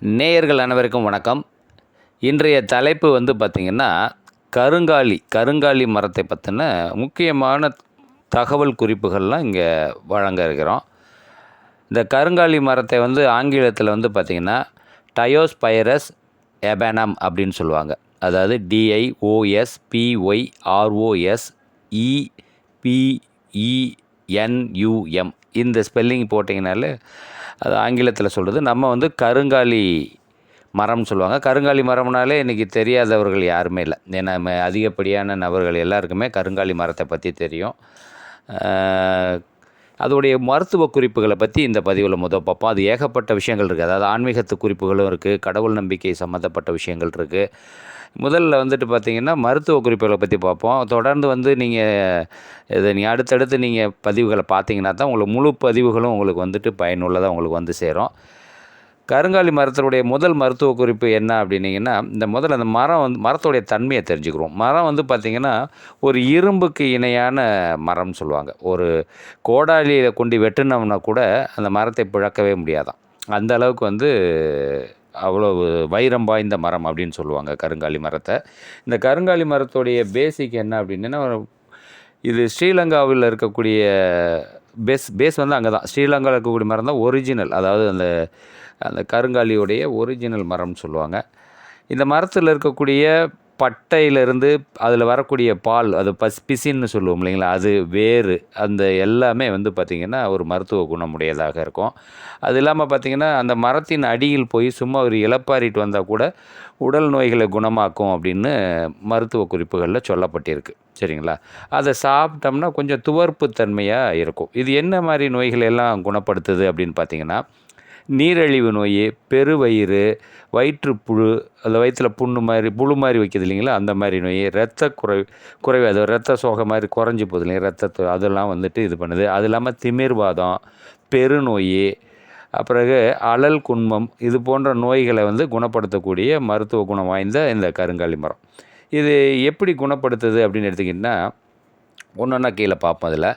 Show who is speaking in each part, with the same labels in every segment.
Speaker 1: நேயர்கள் அனைவருக்கும் வணக்கம். இன்றைய தலைப்பு வந்து பார்த்திங்கன்னா கருங்காலி கருங்காலி மரத்தை பற்றின முக்கியமான தகவல் குறிப்புகள்லாம் இங்கே வழங்க இருக்கிறோம். இந்த கருங்காலி மரத்தை வந்து ஆங்கிலத்தில் வந்து பார்த்திங்கன்னா டயோஸ்பைரஸ் எபனம் அப்படின்னு சொல்லுவாங்க. அதாவது டிஐஓஎஸ் பிஒய் ஆர்ஓஎஸ் இபிஇஎன்யூஎம் இந்த ஸ்பெல்லிங் போட்டிங்கனாலே அது ஆங்கிலத்தில் சொல்கிறது நம்ம வந்து கருங்காலி மரம்னு சொல்லுவாங்க. கருங்காலி மரம்னாலே இன்றைக்கி தெரியாதவர்கள் யாருமே இல்லை. ஏன்னா அதிகப்படியான நபர்கள் எல்லாருக்குமே கருங்காலி மரத்தை பற்றி தெரியும். அதோடைய மருத்துவ குறிப்புகளை பற்றி இந்த பதிவில் முதல் பார்ப்போம். அது ஏகப்பட்ட விஷயங்கள் இருக்குது அதாவது ஆன்மீகத்து குறிப்புகளும் இருக்குது கடவுள் நம்பிக்கை சம்மந்தப்பட்ட விஷயங்கள் இருக்குது முதல்ல வந்துட்டு பார்த்தீங்கன்னா மருத்துவ குறிப்புகளை பற்றி பார்ப்போம். தொடர்ந்து வந்து நீங்கள் இதை நீ அடுத்தடுத்து நீங்கள் பதிவுகளை பார்த்தீங்கன்னா தான் உங்களுக்கு முழு பதிவுகளும் உங்களுக்கு வந்துட்டு பயனுள்ளதாக உங்களுக்கு வந்து சேரும். கருங்காலி மரத்தினுடைய முதல் மருத்துவ குறிப்பு என்ன அப்படின்னிங்கன்னா இந்த முதல்ல அந்த மரம் வந்து மரத்தோடைய தன்மையை தெரிஞ்சுக்கிறோம். மரம் வந்து பார்த்திங்கன்னா ஒரு இரும்புக்கு இணையான மரம்னு சொல்லுவாங்க. ஒரு கோடாலியில் கொண்டு வெட்டினோம்னா கூட அந்த மரத்தை பிழக்கவே முடியாதாம் அந்த அளவுக்கு வந்து அவ்வளோ வைரம் வாய்ந்த மரம் அப்படின்னு சொல்லுவாங்க கருங்காலி மரத்தை. இந்த கருங்காலி மரத்துடைய பேசிக் என்ன அப்படின்னா இது ஸ்ரீலங்காவில் இருக்கக்கூடிய பேஸ் பேஸ் வந்து அங்கே தான் ஸ்ரீலங்காவில் இருக்கக்கூடிய மரம் தான் ஒரிஜினல் அதாவது அந்த அந்த கருங்காலியுடைய ஒரிஜினல் மரம்னு சொல்லுவாங்க. இந்த மரத்தில் இருக்கக்கூடிய பட்டையிலிருந்து அதில் வரக்கூடிய பால் அது பஸ் பிசின்னு சொல்லுவோம் இல்லைங்களா? அது வேறு. அந்த எல்லாமே வந்து பார்த்திங்கன்னா ஒரு மருத்துவ குணமுடையதாக இருக்கும். அது இல்லாமல் பார்த்திங்கன்னா அந்த மரத்தின் அடியில் போய் சும்மா ஒரு இளப்பாரிட்டு வந்தால் கூட உடல் நோய்களை குணமாக்கும் அப்படின்னு மருத்துவ குறிப்புகளில் சொல்லப்பட்டிருக்கு. சரிங்களா? அதை சாப்பிட்டோம்னா கொஞ்சம் துவர்ப்பு தன்மையாக இருக்கும். இது என்ன மாதிரி நோய்களை எல்லாம் குணப்படுத்துது அப்படின்னு பார்த்தீங்கன்னா நீரிழிவு நோய் பெருவயிறு வயிற்றுப்புழு அந்த வயிற்றில் புண்ணு மாதிரி புழு மாதிரி வைக்கிது இல்லைங்களா? அந்த மாதிரி நோய் ரத்த குறை குறைவு அது ரத்த சோகை மாதிரி குறைஞ்சி போகுது இல்லைங்க ரத்தத்தை அதெல்லாம் வந்துட்டு இது பண்ணுது. அது இல்லாமல் திமிர்வாதம் பெருநோய் பிறகு அலல் குன்மம் இது போன்ற நோய்களை வந்து குணப்படுத்தக்கூடிய மருத்துவ குணம் வாய்ந்த இந்த கருங்காலி மரம். இது எப்படி குணப்படுத்துது அப்படின்னு எடுத்திங்கன்னா ஒன்று ஒன்றா கீழே பார்ப்போம் அதில்.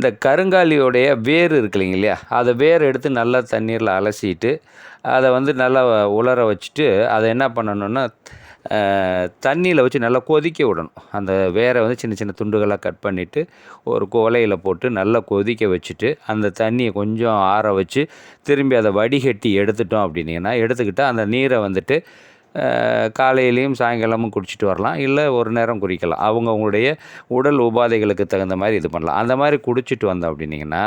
Speaker 1: இந்த கருங்காலியோடைய வேர் இருக்கு இல்லைங்க இல்லையா? அதை வேர் எடுத்து நல்லா தண்ணீரில் அலசிட்டு அதை வந்து நல்லா உலர வச்சுட்டு அதை என்ன பண்ணணும்னா தண்ணியில் வச்சு நல்லா கொதிக்க விடணும். அந்த வேரை வந்து சின்ன சின்ன துண்டுகளாக கட் பண்ணிவிட்டு ஒரு குவலையில் போட்டு நல்லா கொதிக்க வச்சுட்டு அந்த தண்ணியை கொஞ்சம் ஆற வச்சு திரும்பி அதை வடிகட்டி எடுத்துட்டோம் அப்படின்னீங்கன்னா எடுத்துக்கிட்டால் அந்த நீரை வந்துட்டு காலையிலையும் சாயங்காலமும் குடிச்சிட்டு வரலாம். இல்லை ஒரு நேரம் குடிக்கலாம். அவங்கவுங்களுடைய உடல் உபாதைகளுக்கு தகுந்த மாதிரி இது பண்ணலாம். அந்த மாதிரி குடிச்சிட்டு வந்தோம் அப்படின்னீங்கன்னா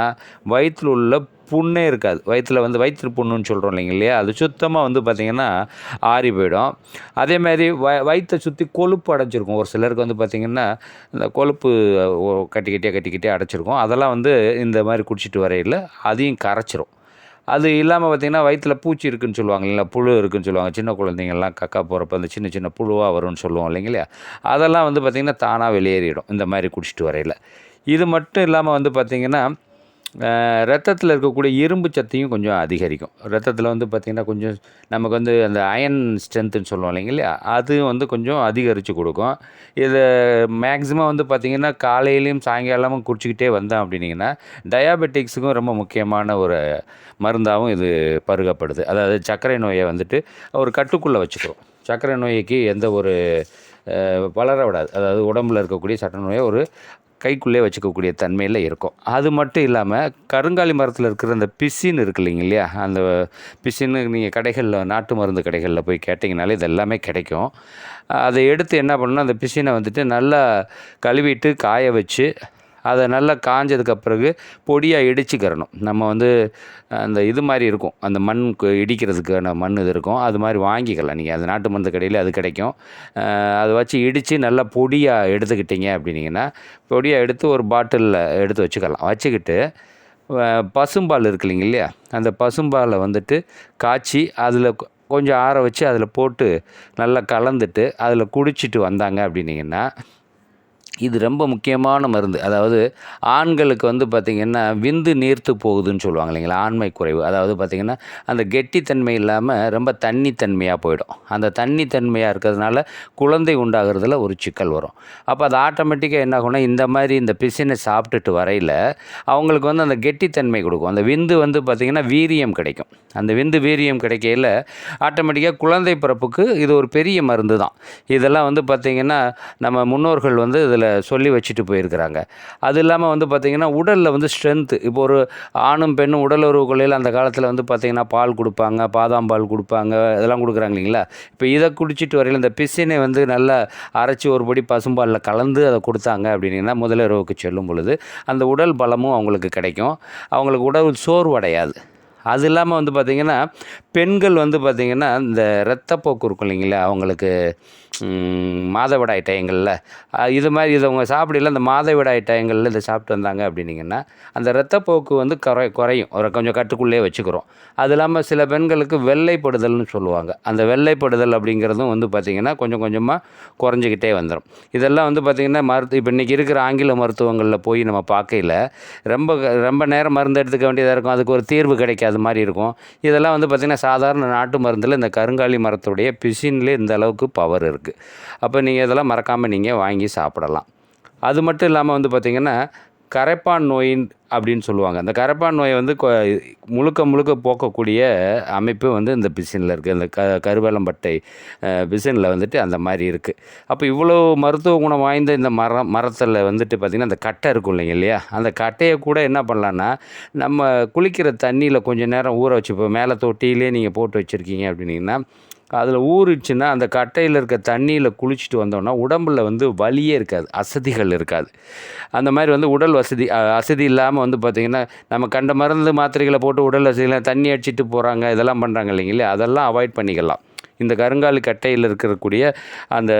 Speaker 1: வயிற்றில் உள்ள புண்ணே இருக்காது. வயிற்றில் வந்து வயிற்று புண்ணுன்னு சொல்கிறோம் இல்லைங்க இல்லையா? அது சுத்தமாக வந்து பார்த்திங்கன்னா ஆறி போயிடும். அதே மாதிரி வ வயிற்றை சுற்றி கொழுப்பு அடைஞ்சிருக்கும். ஒரு சிலருக்கு வந்து பார்த்திங்கன்னா இந்த கொழுப்பு கட்டிக்கிட்டே கட்டிக்கிட்டே அடைச்சிருக்கும். அதெல்லாம் வந்து இந்த மாதிரி குடிச்சிட்டு வரையில் அதையும் கரைச்சிரும். அது இல்லாமல் பார்த்திங்கன்னா வயிற்றில் பூச்சி இருக்குன்னு சொல்லுவாங்க இல்லைங்களா? புழு இருக்குன்னு சொல்லுவாங்க. சின்ன குழந்தைங்கள்லாம் கக்கா போகிறப்ப அந்த சின்ன சின்ன புழுவாக வரும்னு சொல்லுவோம் இல்லைங்களா? அதெல்லாம் வந்து பார்த்திங்கன்னா தானாக வெளியேறிடும் இந்த மாதிரி குடிச்சிட்டு வரையில். இது மட்டும் இல்லாமல் வந்து பார்த்திங்கன்னா ரத்தத்தில் இருக்கக்கூடிய இரும்பு சத்தையும் கொஞ்சம் அதிகரிக்கும். ரத்தத்தில் வந்து பார்த்திங்கன்னா கொஞ்சம் நமக்கு வந்து அந்த அயன் ஸ்ட்ரென்த்துன்னு சொல்லுவோம் இல்லைங்களா அது வந்து கொஞ்சம் அதிகரித்து கொடுக்கும். இதை மேக்ஸிமம் வந்து பார்த்திங்கன்னா காலையிலையும் சாயங்காலமும் குடிச்சிக்கிட்டே வந்தோம் அப்படின்னீங்கன்னா டயாபெட்டிக்ஸுக்கும் ரொம்ப முக்கியமான ஒரு மருந்தாகவும் இது பருகப்படுது. அதாவது சர்க்கரை நோயை வந்துட்டு ஒரு கட்டுக்குள்ளே வச்சுக்கிறோம் சர்க்கரை நோய்க்கு எந்த ஒரு வளர விடாது அதாவது உடம்புல இருக்கக்கூடிய சட்ட நோயை ஒரு கைக்குள்ளே வச்சுக்கக்கூடிய தன்மையில் இருக்கும். அது மட்டும் இல்லாமல் கருங்காலி மரத்தில் இருக்கிற அந்த பிசின் இருக்கு இல்லைங்க இல்லையா அந்த பிசின்னு நீங்கள் கடைகளில் நாட்டு மருந்து கடைகளில் போய் கேட்டிங்கனாலே இது எல்லாமே கிடைக்கும். அதை எடுத்து என்ன பண்ணணும் அந்த பிசினை வந்துட்டு நல்லா கழுவிட்டு காய வச்சு அதை நல்லா காஞ்சதுக்கு பிறகு பொடியாக இடிச்சுக்கிறணும். நம்ம வந்து அந்த இது மாதிரி இருக்கும். அந்த மண் இடிக்கிறதுக்கான மண் இது இருக்கும். அது மாதிரி வாங்கிக்கலாம் நீங்கள் அது நாட்டு மருந்து கடையில் அது கிடைக்கும். அதை வச்சு இடித்து நல்லா பொடியாக எடுத்துக்கிட்டீங்க அப்படின்னீங்கன்னா பொடியாக எடுத்து ஒரு பாட்டிலில் எடுத்து வச்சுக்கலாம். வச்சுக்கிட்டு பசும்பால் இருக்கு இல்லைங்க இல்லையா? அந்த பசும்பாலை வந்துட்டு காய்ச்சி அதில் கொஞ்சம் ஆற வச்சு அதில் போட்டு நல்லா கலந்துட்டு அதில் குடிச்சிட்டு வந்தாங்க அப்படின்னிங்கன்னா இது ரொம்ப முக்கியமான மருந்து. அதாவது ஆண்களுக்கு வந்து பார்த்திங்கன்னா விந்து நீர்த்து போகுதுன்னு சொல்லுவாங்க இல்லைங்களா? ஆண்மை குறைவு. அதாவது பார்த்திங்கன்னா அந்த கெட்டித்தன்மை இல்லாமல் ரொம்ப தண்ணித்தன்மையாக போயிடும். அந்த தண்ணித்தன்மையாக இருக்கிறதுனால குழந்தை உண்டாகிறதுல ஒரு சிக்கல் வரும். அப்போ அது ஆட்டோமேட்டிக்காக என்ன ஆகும்னா இந்த மாதிரி இந்த பிசினை சாப்பிட்டுட்டு வரையில் அவங்களுக்கு வந்து அந்த கெட்டித்தன்மை கொடுக்கும். அந்த விந்து வந்து பார்த்திங்கன்னா வீரியம் கிடைக்கும். அந்த விந்து வீரியம் கிடைக்கையில் ஆட்டோமேட்டிக்காக குழந்தை பிறப்புக்கு இது ஒரு பெரிய மருந்து தான் இதெல்லாம் வந்து பார்த்திங்கன்னா நம்ம முன்னோர்கள் வந்து இதில் சொல்லி வச்சுட்டு போயிருக்கிறாங்க. அது இல்லாமல் வந்து பார்த்திங்கன்னா உடலில் வந்து ஸ்ட்ரென்த்து இப்போ ஒரு ஆணும் பெண்ணும் உடல் உறவு கொள்ளையில் அந்த காலத்தில் வந்து பார்த்திங்கன்னா பால் கொடுப்பாங்க பாதாம் பால் கொடுப்பாங்க இதெல்லாம் கொடுக்குறாங்க இல்லைங்களா? இப்போ இதை குடிச்சிட்டு வரையில் இந்த பிசினை வந்து நல்லா அரைச்சி ஒரு படி பசும்பாலில் கலந்து அதை கொடுத்தாங்க அப்படின்னா முதலிரவுக்கு செல்லும் பொழுது அந்த உடல் பலமும் அவங்களுக்கு கிடைக்கும். அவங்களுக்கு உடல் சோர்வடையாது. அது இல்லாமல் வந்து பார்த்திங்கன்னா பெண்கள் வந்து பார்த்திங்கன்னா இந்த இரத்தப்போக்கு இருக்கும் இல்லைங்களா? அவங்களுக்கு மாதவிடாய் டயங்களில். இது மாதிரி இதை அவங்க சாப்பிடல அந்த மாதவிடாய் டயங்களில் இதை சாப்பிட்டு வந்தாங்க அப்படின்னிங்கன்னா அந்த இரத்தப்போக்கு வந்து குறை குறையும். ஒரு கொஞ்சம் கட்டுக்குள்ளேயே வச்சுக்கிறோம். அது இல்லாமல் சில பெண்களுக்கு வெள்ளைப்படுதல்னு சொல்லுவாங்க. அந்த வெள்ளைப்படுதல் அப்படிங்கிறதும் வந்து பார்த்திங்கன்னா கொஞ்சம் கொஞ்சமாக குறைஞ்சிக்கிட்டே வந்துடும் இதெல்லாம் வந்து பார்த்திங்கன்னா மருத்து இப்போ இன்றைக்கி இருக்கிற ஆங்கில மருத்துவங்களில் போய் நம்ம பார்க்கையில் ரொம்ப ரொம்ப நேரம் மருந்து எடுத்துக்க வேண்டியதாக இருக்கும். அதுக்கு ஒரு தீர்வு கிடைக்காது. அது மாதிரி இருக்கும். இதெல்லாம் வந்து பார்த்திங்கன்னா சாதாரண நாட்டு மருந்தில் இந்த கருங்காலி மரத்துடைய பிசின்லேயே இந்த அளவுக்கு பவர் இருக்குது அப்போ நீங்கள் இதெல்லாம் மறக்காமல் நீங்கள் வாங்கி சாப்பிடலாம். அது மட்டும் இல்லாமல் வந்து பார்த்திங்கன்னா கரைப்பான் நோயின் அப்படின்னு சொல்லுவாங்க. அந்த கரைப்பான் நோயை வந்து கொ- முழுக்க முழுக்க போக்கக்கூடிய அமைப்பு வந்து இந்த பிசினில் இருக்குது இந்த க கருவேலம்பட்டை பிசினில் வந்துட்டு அந்த மாதிரி இருக்குது அப்போ இவ்வளோ மருத்துவ குணம் வாய்ந்த இந்த மரம் மரத்தில் வந்துட்டு பார்த்திங்கன்னா அந்த கட்டை இருக்கும் இல்லைங்க இல்லையா? அந்த கட்டையை கூட என்ன பண்ணலான்னா நம்ம குளிக்கிற தண்ணியில் கொஞ்சம் நேரம் ஊற வச்சு இப்போ மேலே தொட்டியிலே நீங்கள் போட்டு வச்சுருக்கீங்க அப்படின்னீங்கன்னா அதில் ஊறிடுச்சுன்னா அந்த கட்டையில் இருக்க தண்ணியில் குளிச்சுட்டு வந்தோம்னா உடம்பில் வந்து வலியே இருக்காது அசதிகள் இருக்காது. அந்த மாதிரி வந்து உடல் வசதி அசதி இல்லாமல் வந்து பார்த்திங்கன்னா நம்ம கண்ட மருந்து மாத்திரைகளை போட்டு உடல் வசதியில் தண்ணி அடிச்சிட்டு போகிறாங்க இதெல்லாம் பண்ணுறாங்க இல்லைங்களே அதெல்லாம் அவாய்ட் பண்ணிக்கலாம். இந்த கருங்காலி கட்டையில் இருக்கக்கூடிய அந்த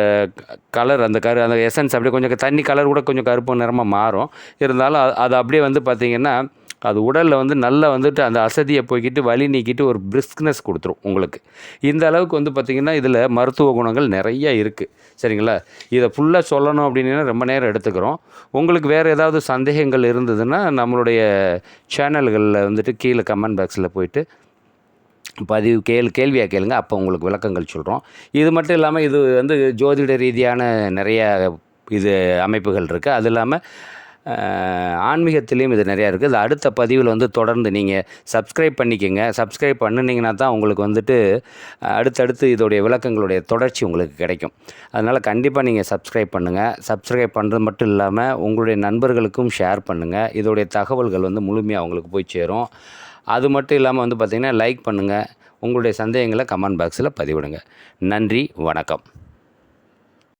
Speaker 1: கலர் அந்த கரு அந்த எசன்ஸ் அப்படியே கொஞ்சம் தண்ணி கலர் கூட கொஞ்சம் கருப்பு நிறமாக மாறும். இருந்தாலும் அது- அது அப்படியே வந்து பார்த்திங்கன்னா அது உடலில் வந்து நல்லா வந்துட்டு அந்த அசதியை போய்க்கிட்டு வலி நீக்கிட்டு ஒரு பிரிஸ்க்னஸ் கொடுத்துரும் உங்களுக்கு. இந்த அளவுக்கு வந்து பார்த்திங்கன்னா இதில் மருத்துவ குணங்கள் நிறைய இருக்குது சரிங்களா? இதை ஃபுல்லாக சொல்லணும் அப்படின்னா ரொம்ப நேரம் எடுத்துக்கிறோம். உங்களுக்கு வேறு ஏதாவது சந்தேகங்கள் இருந்ததுன்னா நம்மளுடைய சேனல்களில் வந்துட்டு கீழே கமெண்ட் பாக்ஸில் போயிட்டு பதிவு கேள் கேள்வியாக கேளுங்க. அப்போ உங்களுக்கு விளக்கங்கள் சொல்கிறோம் இது மட்டும் இல்லாமல் இது வந்து ஜோதிட ரீதியான நிறையா இது அமைப்புகள் இருக்குது அது இல்லாமல் ஆன்மீகத்திலையும் இது நிறையா இருக்குது இது அடுத்த பதிவில் வந்து தொடர்ந்து நீங்கள் சப்ஸ்கிரைப் பண்ணிக்கோங்க. சப்ஸ்கிரைப் பண்ணினீங்கன்னா தான் உங்களுக்கு வந்துட்டு அடுத்தடுத்து இதோடைய விளக்கங்களுடைய தொடர்ச்சி உங்களுக்கு கிடைக்கும். அதனால் கண்டிப்பாக நீங்கள் சப்ஸ்கிரைப் பண்ணுங்கள் சப்ஸ்கிரைப் பண்ணுறது மட்டும் இல்லாமல் உங்களுடைய நண்பர்களுக்கும் ஷேர் பண்ணுங்கள் இதோடைய தகவல்கள் வந்து முழுமையாக அவங்களுக்கு போய் சேரும். அது மட்டும் இல்லாமல் வந்து பார்த்திங்கன்னா லைக் பண்ணுங்கள் உங்களுடைய சந்தேகங்களை கமெண்ட் பாக்ஸில் பதிவிடுங்க. நன்றி வணக்கம்.